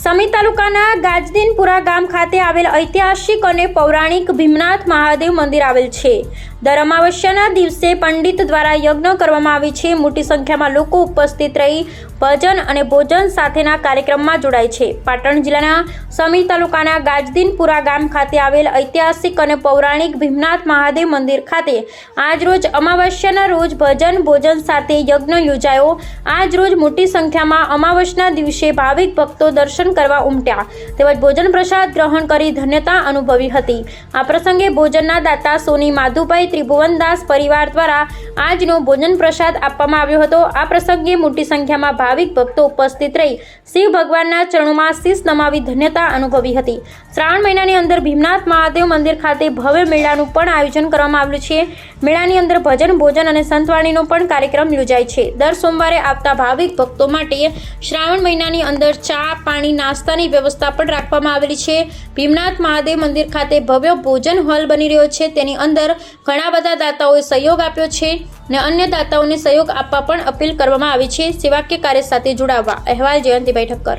સમી તાલુકાના ગાજદીનપુરા ગામ ખાતે આવેલ ઐતિહાસિક અને પૌરાણિક ભીમનાથ મહાદેવ મંદિર આવેલ છે. દર અમાવસ્યાના દિવસે પંડિત દ્વારા યજ્ઞ કરવામાં આવે છે. મોટી સંખ્યામાં લોકો ઉપસ્થિત રહી ભજન અને ભોજન સાથેના કાર્યક્રમમાં જોડાય છે. પાટણ જિલ્લાના સમી તાલુકાના ગાજદીનપુરા ગામ ખાતે આવેલ ઐતિહાસિક અને પૌરાણિક ભીમનાથ મહાદેવ મંદિર ખાતે આજરોજ અમાવસ્યાના રોજ ભજન, ભોજન સાથે યજ્ઞ યોજાયો. આજ રોજ મોટી સંખ્યામાં અમાવસના દિવસે ભાવિક ભક્તો દર્શન કરવા ઉમટ્યા. તેમજ ભોજન પ્રસાદ ગ્રહણ કરી ધન્યતા અનુભવી હતી. આ પ્રસંગે ભોજનના દાતા સોની માધુભાઈ ત્રિભુવનદાસ પરિવાર દ્વારા આજનો ભોજન પ્રસાદ આપવામાં આવ્યો હતો. આ પ્રસંગે મોટી સંખ્યામાં ભાવિક ભક્તો ઉપસ્થિત રહી શિવ ભગવાનના ચરણોમાં શીશ નમાવી ધન્યતા અનુભવી હતી. શ્રાવણ મહિનાની અંદર ભીમનાથ મહાદેવ મંદિર ખાતે ભવ્ય મેળાનું પણ આયોજન કરવામાં આવ્યું છે. મેળાની અંદર ભજન, ભોજન અને સંતવાણીનો પણ કાર્યક્રમ યોજાય છે. દર સોમવારે આવતા ભાવિક ભક્તો માટે શ્રાવણ મહિનાની અંદર ચા, પાણી, નાસ્તાની વ્યવસ્થા પણ રાખવામાં આવેલી છે. ભીમનાથ મહાદેવ મંદિર ખાતે ભવ્ય ભોજન હોલ બની રહ્યો છે. તેની અંદર ઘણા બધા દાતાઓએ સહયોગ આપ્યો છે ને અન્ય દાતાઓને સહયોગ આપવા પણ અપીલ કરવામાં આવી છે. સેવાકીય કાર્ય સાથે જોડાવવા અહેવાલ જયંતિભાઈ ઠક્કર.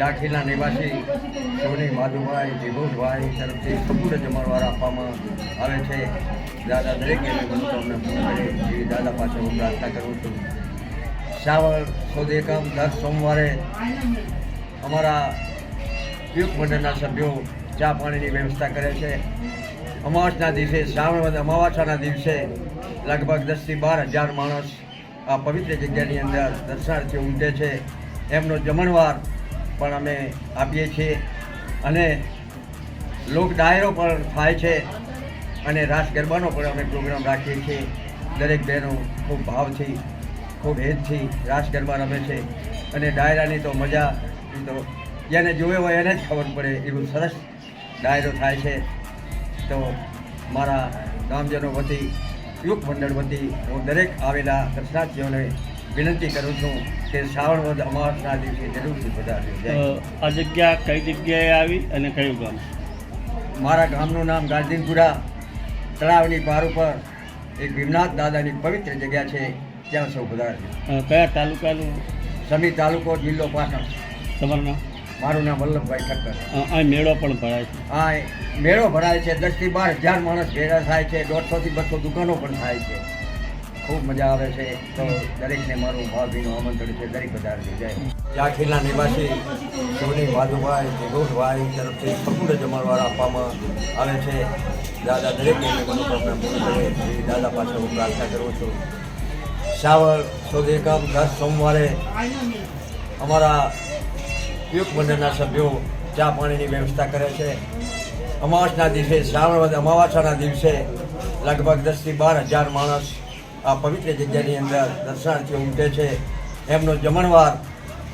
યાખીના નિવાસી સોની માધુભાઈ વિભુભાઈ તરફથી સંપૂર્ણ જમણવાર આપવામાં આવે છે. દાદા દરેક અમને પૂર્ણ એવી દાદા પાસે હું પ્રાર્થના કરું છું. શ્રાવણ સુદ એકમ દર સોમવારે અમારા યુગ મંડળના સભ્યો ચા પાણીની વ્યવસ્થા કરે છે. અમાસના દિવસે, શ્રાવણ અમાવાસાના દિવસે લગભગ દસથી બાર હજાર માણસ આ પવિત્ર જગ્યાની અંદર દર્શનાર્થી ઉમટે છે. એમનો જમણવાર પણ અમે આપીએ છીએ. અને લોક ડાયરો પણ થાય છે. અને રાસ ગરબાનો પણ અમે પ્રોગ્રામ રાખીએ છીએ. દરેક બહેનો ખૂબ ભાવથી, ખૂબ હેતથી રાસ ગરબા રમે છે. અને ડાયરાની તો મજા તો જેને જોવે હોય એને જ ખબર પડે એવું સરસ ડાયરો થાય છે. તો મારા ગામજનો વતી યુગ મંડળ વતી હું દરેક આવેલા દર્શનાર્થીઓને વિનંતી કરું છું કે શ્રાવણ વધ અમાસના દિવસે જરૂરથી પધારજો. આ જગ્યા કઈ જગ્યાએ આવી અને કયું ગામ? મારા ગામનું નામ ગાર્દીનપુરા તળાવની પાર ઉપર એક ભીમનાથ દાદાની પવિત્ર જગ્યા છે ત્યાં સૌ પધારજો. કયા તાલુકાનું? સમી તાલુકો જિલ્લો પાટણ. તમારું નામ? મારું નામ વલ્લભભાઈ ઠક્કર. અહીં મેળો પણ ભરાય છે. આ મેળો ભરાય છે દસથી બાર હજાર માણસ ભેગા થાય છે દોઢસોથી બસો દુકાનો પણ થાય છે. ખૂબ મજા આવે છે. તો દરેકને મારું ભાવભીનું આમંત્રણ છે. દરેક પધારજો જાય. યાખીના નિવાસી સોની માધુભાઈ વિભૂતભાઈ તરફથી સંપૂર્ણ જમણવાર આપવામાં આવે છે. દાદા દરેકને મનોકામના પૂર્ણ કરે દાદા પાસે હું પ્રાર્થના કરું છું. શ્રાવણ સૌથી એકમ દર સોમવારે અમારા યુગ મંડળના સભ્યો ચા પાણીની વ્યવસ્થા કરે છે. અમાવાસના દિવસે, શ્રાવણ અમાવાસાના દિવસે લગભગ દસથી બાર હજાર માણસ આ પવિત્ર જગ્યાની અંદર દર્શનાર્થીઓ ઉમટે છે. એમનો જમણવાર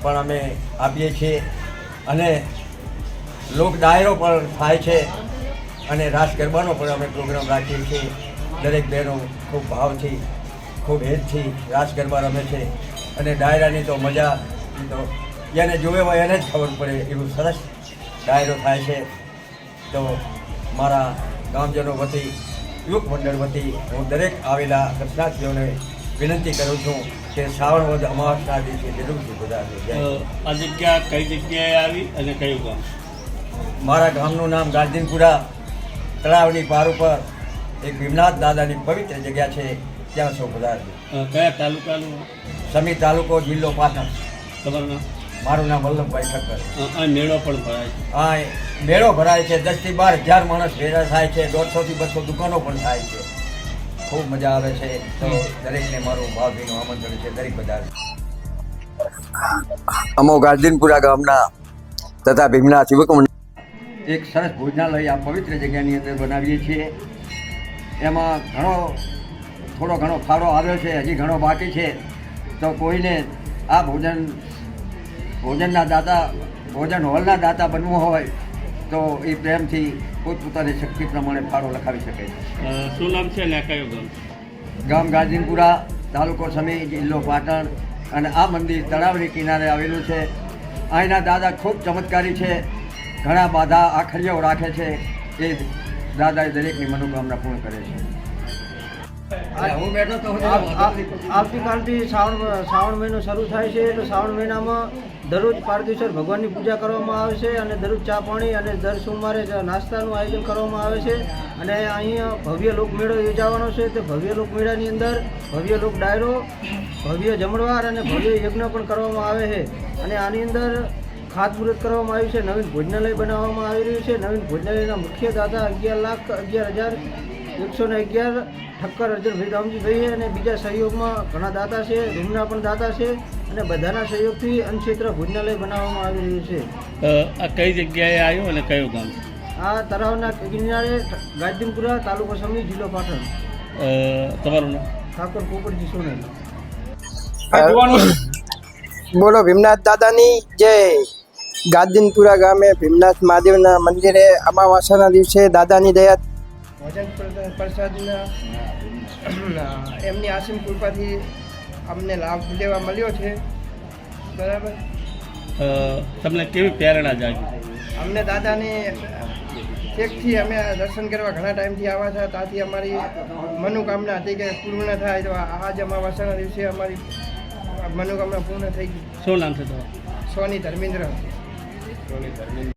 પણ અમે આપીએ છીએ અને લોક ડાયરો પણ થાય છે અને રાસ ગરબાનો પણ અમે પ્રોગ્રામ રાખીએ છીએ. દરેક બહેનો ખૂબ ભાવથી, ખૂબ હેતથી રાસ ગરબા રમે છે અને ડાયરાની તો મજા તો જેને જોવે હોય એને જ ખબર પડે એવું સરસ ડાયરો થાય છે. તો મારા ગામજનો વતી યુવક મંડળ વતી હું દરેક આવેલા દર્શનાર્થીઓને વિનંતી કરું છું કે શ્રાવણ વધ અમાસના દિવસે જરૂરથી પધારજો આ જગ્યા કઈ જગ્યાએ આવી અને કયું ગામ? મારા ગામનું નામ ગાર્જિનપુરા તળાવની પાર ઉપર એક ભીમનાથ દાદાની પવિત્ર જગ્યા છે ત્યાં સૌ પધારજો કયા તાલુકાનું? સમી તાલુકો જિલ્લો પાટણ. તમારું નામ? મારું નામ વલ્લભભાઈ ઠક્કર. આ મેળો પણ ભરાય છે. આ મેળો ભરાય છે. દસથી બાર હજાર માણસ ભેગા થાય છે. દોઢસોથી બસો દુકાનો પણ થાય છે. ખૂબ મજા આવે છે. તો દરેકને મારું ભાવભીનું આમંત્રણ છે. દરેક બધા અમો ગાર્જિનપુરા ગામના તથા ભીમનાથ શિવક એક સરસ ભોજનાલય આ પવિત્ર જગ્યાની અંદર બનાવીએ છીએ. એમાં ઘણો થોડો ઘણો ફાળો આવ્યો છે. હજી ઘણો બાકી છે. તો કોઈને આ ભોજન ભોજનના દાતા ભોજન હોલના દાતા બનવું હોય તો એ પ્રેમથી પોતપોતાની શક્તિ પ્રમાણે ફાળો લખાવી શકે છે. શું નામ છે આ ગામ ગામ ગાર્જિનપુરા તાલુકો સમી જિલ્લો પાટણ અને આ મંદિર તળાવની કિનારે આવેલું છે. અહીંના દાદા ખૂબ ચમત્કારી છે. ઘણા બાધા આખરીઓ રાખે છે. એ દાદા દરેકની મનોકામના પૂર્ણ કરે છે. આવતીકાલથી શ્રાવણ શ્રાવણ મહિનો શરૂ થાય છે તો શ્રાવણ મહિનામાં દરરોજ પારદેશ્વર ભગવાનની પૂજા કરવામાં આવે છે અને દરરોજ ચા પાણી અને દર સોમવારે નાસ્તાનું આયોજન કરવામાં આવે છે. અને અહીંયા ભવ્ય લોકમેળો યોજાવાનો છે. તે ભવ્ય લોકમેળાની અંદર ભવ્ય લોક ડાયરો, ભવ્ય જમણવાર અને ભવ્ય યજ્ઞ પણ કરવામાં આવે છે. અને આની અંદર ખાતમુહૂર્ત કરવામાં આવ્યું છે. નવીન ભોજનાલય બનાવવામાં આવી રહ્યું છે. નવીન ભોજનાલયના મુખ્ય દાતા અગિયાર લાખ અગિયાર હજાર એકસો ને અગિયાર ઠક્કર અર્જુનભાઈ રામજીભાઈ ભાઈ અને બીજા સહયોગમાં ઘણા દાતા છે રૂમના પણ દાતા છે અને બધાના સહયોગથી અન્નક્ષેત્ર ભોજનાલય બનાવવામાં આવી રહ્યું છે. આ કઈ જગ્યાએ આવ્યું અને કયું ગામ? આ તળાવના કિનારે ગાજદીનપુરા તાલુકો સમી જિલ્લો પાટણ. તમારું નામ? ઠાકોર પોપટજી સોનેલ બોલો ભીમનાથ દાદાની જય ગાદીનપુરા ગામે ભીમનાથ મહાદેવના મંદિરે અમાવાસાના દિવસે દાદાની દયા ભોજન પ્રસાદના એમની આસીમ કૃપાથી અમને લાભ લેવા મળ્યો છે. બરાબર? તમને કેવી પ્રેરણા જાગી? અમને દાદાને એકથી અમે દર્શન કરવા ઘણા ટાઈમથી આવ્યા હતા ત્યાંથી અમારી મનોકામના હતી કે પૂર્ણ થાય તો આજ અમાવાસ્યાના દિવસે અમારી મનોકામના પૂર્ણ થઈ ગઈ. શું નામ છે ધર્મેન્દ્ર. સોની ધર્મેન્દ્ર.